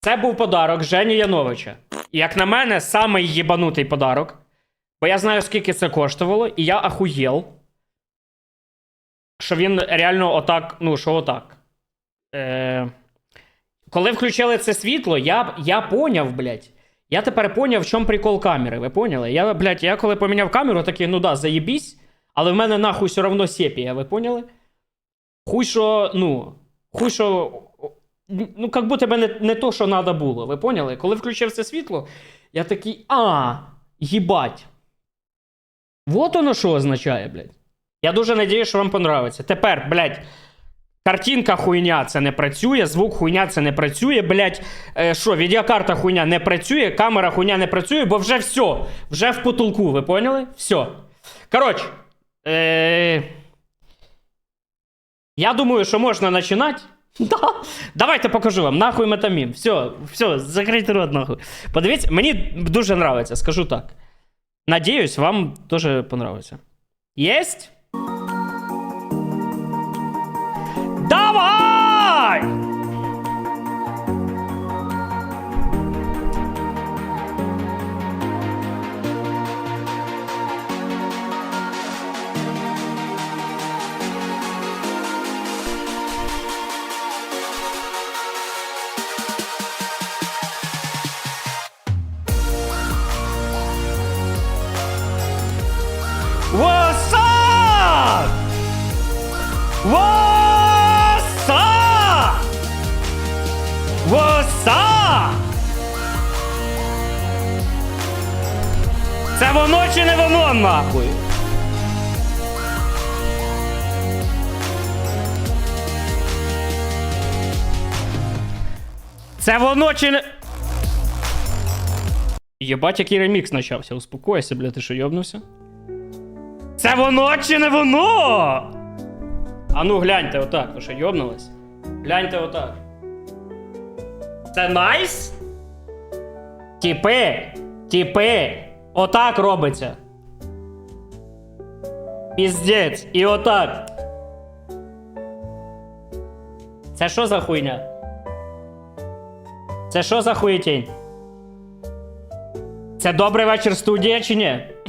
Це був подарок Жені Яновича. Як на мене, самий єбанутий подарок. Бо я знаю, скільки це коштувало, і я ахуєл. Що він реально отак, ну, що отак. Е... Коли включили це світло, я, я поняв, блядь. Я тепер поняв, в чому прикол камери. Ви поняли? Я, блядь, я коли поміняв камеру, такий, ну да, заєбісь, але в мене нахуй все одно сепія, ви поняли? Хуй що, ну, хуй що. Ну, як будто би не, то, що треба було. Ви поняли? Коли включив це світло, я такий, а, їбать. Вот воно що означає, блядь. Я дуже надію, що вам понравиться. Тепер, блядь, картинка хуйня це не працює, звук хуйня це не працює, блядь. Е, що, відеокарта хуйня не працює, камера хуйня не працює, бо вже все. Вже в потолку, ви поняли? Все. Коротше. Е... Я думаю, що можна починати. Да. Давайте покажу вам. Нахуй метамін. Все, все, закрийте рот, нахуй. Подивіться, мені дуже нравиться, скажу так. Надіюсь, вам теж понравиться. Єсть? What's up? Це воно чи не воно, нахуй? Це воно чи не. Єбать, який ремікс почався. Успокойся, бля, ти що йобнувся? Це воно чи не воно? А ну гляньте отак, ви що йобнулись? Гляньте отак. Це найс? Тіпи, тіпи, отак робиться. Піздець, і отак. Це що за хуйня? Це що за хуєтінь? Це добрий вечір студія чи ні?